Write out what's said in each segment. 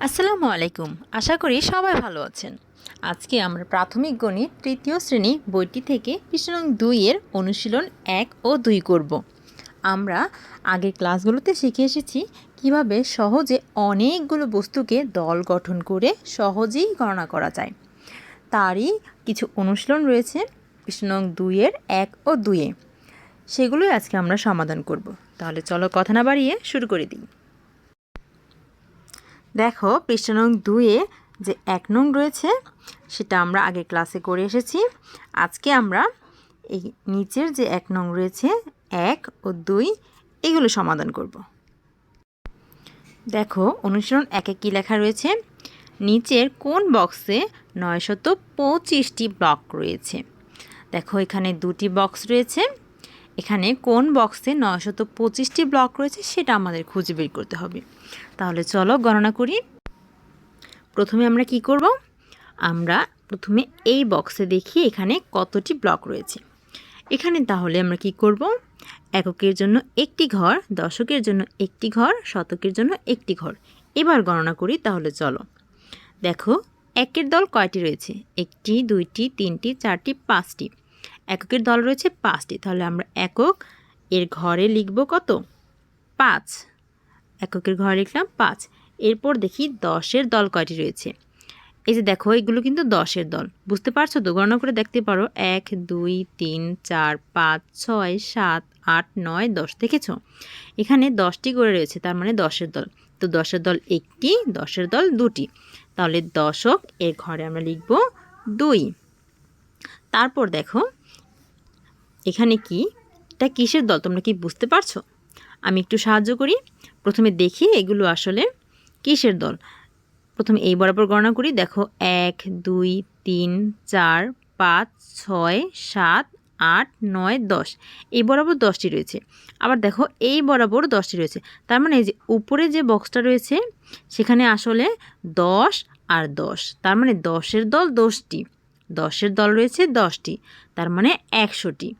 আসসালামু আলাইকুম। আশা করি সবাই ভালো আছেন। আজকে আমরা প্রাথমিক গণিত তৃতীয় শ্রেণি বইটি থেকে পৃষ্ঠ নং দুইয়ের অনুশীলন এক ও দুই করব। আমরা আগের ক্লাসগুলোতে শিখে এসেছি কীভাবে সহজে অনেকগুলো বস্তুকে দল গঠন করে সহজেই গণনা করা যায়। তারই কিছু অনুশীলন রয়েছে পৃষ্ঠ নং দুইয়ের এক ও দুইয়ে সেগুলোই আজকে আমরা সমাধান করব। তাহলে চলো কথা না বাড়িয়ে শুরু করে দিই। দেখো পৃষ্ঠা নং দুয়ে যে এক নং রয়েছে, সেটা আমরা আগে ক্লাসে করে এসেছি। আজকে আমরা এই নিচের যে এক নং রয়েছে, এক ও দুই, এগুলো সমাধান করব। দেখো অনুসরণ একে কী লেখা রয়েছে? নিচের কোন বক্সে নয়শত পঁচিশটি ব্লক রয়েছে? দেখো এখানে দুটি বক্স রয়েছে। এখানে কোন বক্সে নয়শত পঁচিশটি ব্লক রয়েছে সেটা আমাদের খুঁজে বের করতে হবে। তাহলে চলো গণনা করি। প্রথমে আমরা কি করব? আমরা প্রথমে এই বক্সে দেখি এখানে কতটি ব্লক রয়েছে। এখানে তাহলে আমরা কি করব? এককের জন্য একটি ঘর, দশকের জন্য একটি ঘর, শতকের জন্য একটি ঘর। এবার গণনা করি, তাহলে চলো। দেখো, একের দল কয়টি রয়েছে? একটি, দুইটি, তিনটি, চারটি, পাঁচটি। এককের দল রয়েছে পাঁচটি, তাহলে আমরা একক এর ঘরে লিখব কত? পাঁচ। এককের ঘরে লিখলাম পাঁচ। এরপর দেখি দশের দল কয়টি রয়েছে? এই যে দেখো, এগুলো কিন্তু দশের দল। বুঝতে পারছ তো? গণনা করে দেখতে পারো। এক, দুই, তিন, চার, পাঁচ, ছয়, সাত, আট, নয়, দশ দেখেছ? এখানে দশটি করে রয়েছে, তার মানে দশের দল। তো দশের দল একটি, দশের দল দুটি। তাহলে দশক এর ঘরে আমরা লিখব দুই। তারপর দেখো এখানে কি? এটা কিসের দল? তোমরা কি বুঝতে পারছ? আমি একটু সাহায্য করি। প্রথমে দেখি এগুলো আসলে কিসের দল? প্রথমে এই বরাবর গণনা করি। দেখো, এক, দুই, তিন, চার, পাঁচ, ছয়, সাত, আট, নয়, দশ। এই বরাবর দশটি রয়েছে। আবার দেখো, এই বরাবর দশটি রয়েছে। তার মানে এই যে উপরে যে বক্সটা রয়েছে, সেখানে আসলে দশ আর দশ। তার মানে দশের দল দশটি। দশের দল রয়েছে দশটি। তার মানে একশোটি।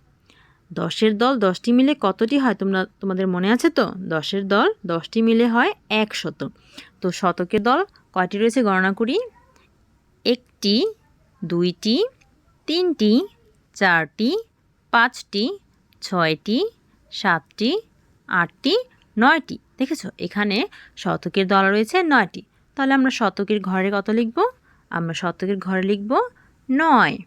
দশের দল দশটি মিলে কতটি হয় তোমরা, তোমাদের মনে আছে তো? দশের দল দশটি মিলে হয় একশত। তো শতকের দল কয়টি রয়েছে গণনা করি? একটি, দুইটি, তিনটি, চারটি, পাঁচটি, ছয়টি, সাতটি, আটটি, নয়টি। দেখেছ? এখানে শতকের দল রয়েছে নয়টি। তাহলে আমরা শতকের ঘরে কত লিখব? আমরা শতকের ঘরে লিখব নয়।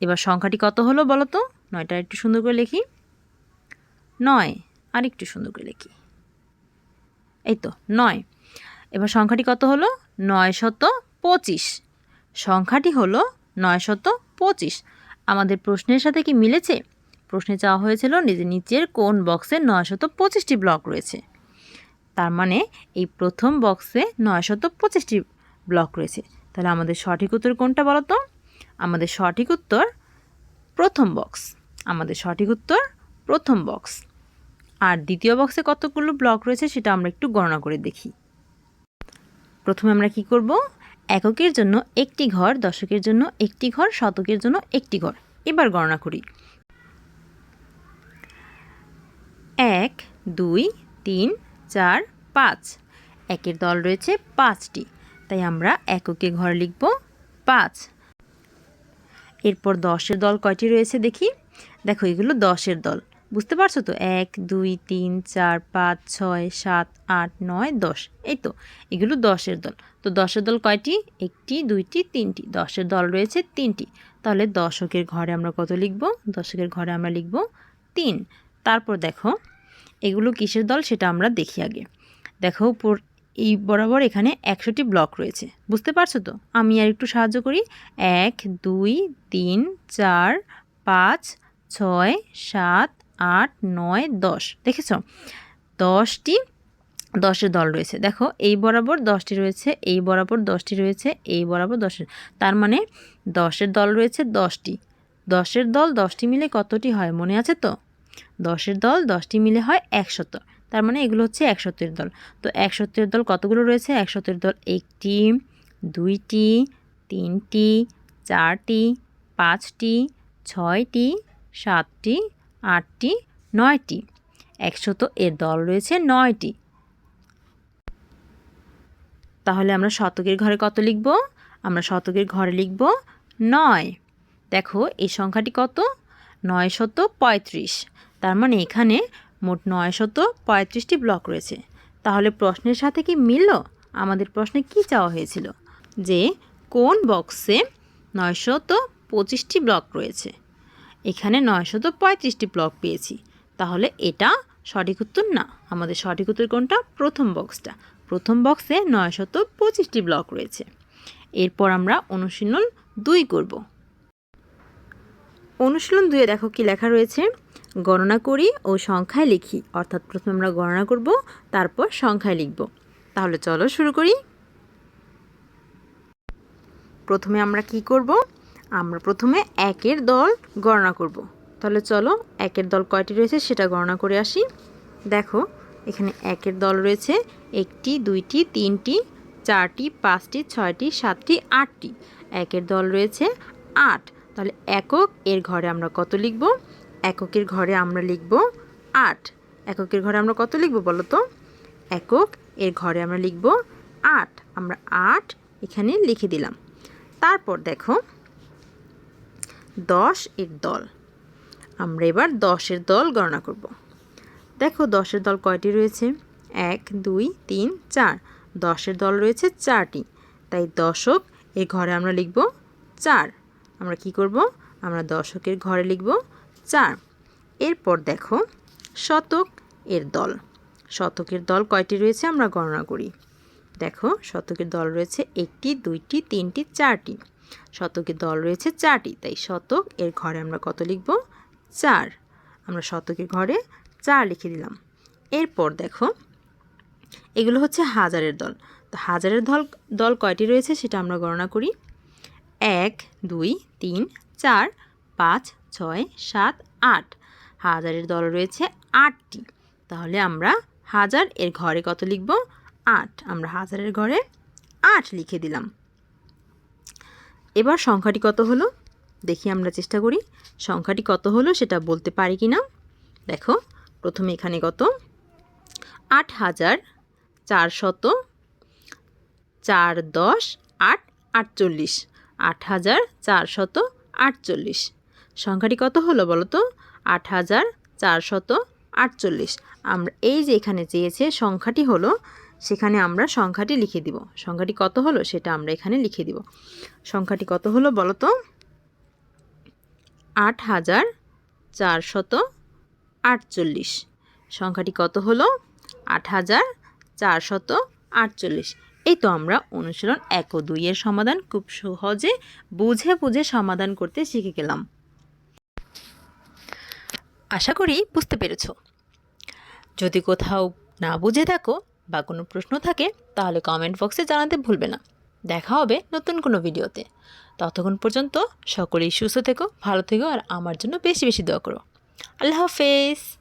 এবার সংখ্যাটি কত হলো বলো তো? নয়টা একটু সুন্দর করে লিখি। নয় আর একটু সুন্দর করে লিখি। এই তো, নয়। এবার সংখ্যাটি কত হলো? নয় শত পঁচিশ। সংখ্যাটি হলো নয় শত পঁচিশ। আমাদের প্রশ্নের সাথে কি মিলেছে? প্রশ্নে চাওয়া হয়েছিল নিজের নিচের কোন বক্সে নয় শত পঁচিশটি ব্লক রয়েছে। তার মানে এই প্রথম বক্সে নয় শত পঁচিশটি ব্লক রয়েছে। তাহলে আমাদের সঠিক উত্তর কোনটা বলো তো আমাদের সঠিক উত্তর প্রথম বক্স। আমাদের সঠিক উত্তর প্রথম বক্স আর দ্বিতীয় বক্সে কতগুলো ব্লক রয়েছে সেটা আমরা একটু গণনা করে দেখি। প্রথমে আমরা কি করব? এককের জন্য একটি ঘর, দশকের জন্য একটি ঘর, শতকের জন্য একটি ঘর। এবার গণনা করি। এক, দুই, তিন, চার, পাঁচ। একের দল রয়েছে পাঁচটি। তাই আমরা এককে ঘর লিখব পাঁচ। এরপর দশের দল কয়টি রয়েছে দেখি। দেখো, এগুলো দশের দল। বুঝতে পারছ তো? এক, দুই, তিন, চার, পাঁচ, ছয়, সাত, আট, নয়, দশ। এই তো, এগুলো দশের দল। তো দশের দল কয়টি? একটি, দুইটি, তিনটি। দশের দল রয়েছে তিনটি। তাহলে দশকের ঘরে আমরা কত লিখব? দশকের ঘরে আমরা লিখব তিন। তারপর দেখো, এগুলো কিসের দল সেটা আমরা দেখি আগে। দেখো এই বরাবর এখানে একশোটি ব্লক রয়েছে। বুঝতে পারছ তো? আমি আর একটু সাহায্য করি। এক, দুই, তিন, চার, পাঁচ ছয়, সাত, আট, নয়, দশ। দেখেছ? দশটি দশের দল রয়েছে। দেখো, এই বরাবর দশটি রয়েছে, এই বরাবর দশটি রয়েছে, এই বরাবর দশের তার মানে দশের দল রয়েছে দশটি। দশের দল দশটি মিলে কতটি হয় মনে আছে তো? দশের দল দশটি মিলে হয় একশত। তার মানে এগুলো হচ্ছে একশতের দল। তো একশতের দল কতগুলো রয়েছে? একশতের দল একটি, দুইটি, তিনটি, চারটি, পাঁচটি, ছয়টি সাতটি, আটটি, নয়টি। একশত এর দল রয়েছে নয়টি। তাহলে আমরা শতকের ঘরে কত লিখব? আমরা শতকের ঘরে লিখব নয়। দেখো, এই সংখ্যাটি কত? নয় শত পঁয়ত্রিশ। তার মানে এখানে মোট নয় শত পঁয়ত্রিশটি ব্লক রয়েছে। তাহলে প্রশ্নের সাথে কি মিলল? আমাদের প্রশ্নে কি চাওয়া হয়েছিল? যে কোন বক্সে নয়শত পঁচিশটি ব্লক রয়েছে? এখানে নয়শত পঁয়ত্রিশটি ব্লক পেয়েছি। তাহলে এটা সঠিক উত্তর না। আমাদের সঠিক উত্তর কোনটা? প্রথম বক্সটা প্রথম বক্সে নয়শত পঁচিশটি ব্লক রয়েছে। এরপর আমরা অনুশীলন দুই করব। অনুশীলন দুয়ে দেখো কি লেখা রয়েছে। গণনা করি ও সংখ্যায় লিখি। অর্থাৎ প্রথমে আমরা গণনা করব, তারপর সংখ্যায় লিখব। তাহলে চলো শুরু করি। প্রথমে আমরা কি করব? আমরা প্রথমে একের দল গণনা করব। তাহলে চলো, একের দল কয়টি রয়েছে সেটা গণনা করে আসি। দেখো, এখানে একের দল রয়েছে, একটি, দুইটি, তিনটি, চারটি, পাঁচটি, ছয়টি, সাতটি, আটটি। একের দল রয়েছে আট। তাহলে একক এর ঘরে আমরা কত লিখব? এককের ঘরে আমরা লিখব আট। এককের ঘরে আমরা কত লিখব বলো তো? একক এর ঘরে আমরা লিখব আট। আমরা আট এখানে লিখে দিলাম। তারপর দেখো দশ এর দল। আমরা এবার দশের দল গণনা করব। দেখো দশের দল কয়টি রয়েছে? এক, দুই, তিন, চার। দশের দল রয়েছে চারটি। তাই দশক এর ঘরে আমরা লিখব চার। আমরা কি করব? আমরা দশকের ঘরে লিখব চার। এরপর দেখো শতক এর দল। শতকের দল কয়টি রয়েছে আমরা গণনা করি। দেখো শতকের দল রয়েছে একটি, দুইটি, তিনটি, চারটি। শতকের দল রয়েছে চারটি, তাই শতক এর ঘরে আমরা কত লিখব? চার। আমরা শতকের ঘরে চার লিখে দিলাম। এরপর দেখো, এগুলো হচ্ছে হাজারের দল। তো হাজারের দল দল কয়টি রয়েছে সেটা আমরা গণনা করি। এক, দুই, তিন, চার, পাঁচ, ছয়, সাত, আট। হাজারের দল রয়েছে আটটি। তাহলে আমরা হাজার এর ঘরে কত লিখব? আট। আমরা হাজারের ঘরে আট লিখে দিলাম। এবার সংখ্যাটি কত হলো? দেখি আমরা চেষ্টা করি। সংখ্যাটি কত হলো সেটা বলতে পারি কি না? দেখো, প্রথমে এখানে কত? আট হাজার চারশত চার দশ আট আটচল্লিশ। আট হাজার চারশত আটচল্লিশ। সংখ্যাটি কত হলো বলো তো? আট হাজার চারশত আটচল্লিশ। আমরা এই যে এখানে চেয়েছে, সংখ্যাটি হলো সেখানে আমরা সংখ্যাটি লিখে দিব। সংখ্যাটি কত হলো সেটা আমরা এখানে লিখে দিব। সংখ্যাটি কত হলো বলো তো? আট হাজার চারশত আটচল্লিশ। সংখ্যাটি কত হলো? আট হাজার চারশত আটচল্লিশ। এই তো আমরা অনুশীলন এক ও দুইয়ের সমাধান খুব সহজে বুঝে বুঝে সমাধান করতে শিখে গেলাম। আশা করি বুঝতে পেরেছ। যদি কোথাও না বুঝে থাকো বা কোনো প্রশ্ন থাকে, তাহলে কমেন্ট বক্সে জানাতে ভুলবে না। দেখা হবে নতুন কোনো ভিডিওতে ততক্ষণ পর্যন্ত সকলেই সুস্থ থেকো, ভালো থেকো, আর আমার জন্য বেশি বেশি দোয়া করো। আল্লাহ হাফেজ!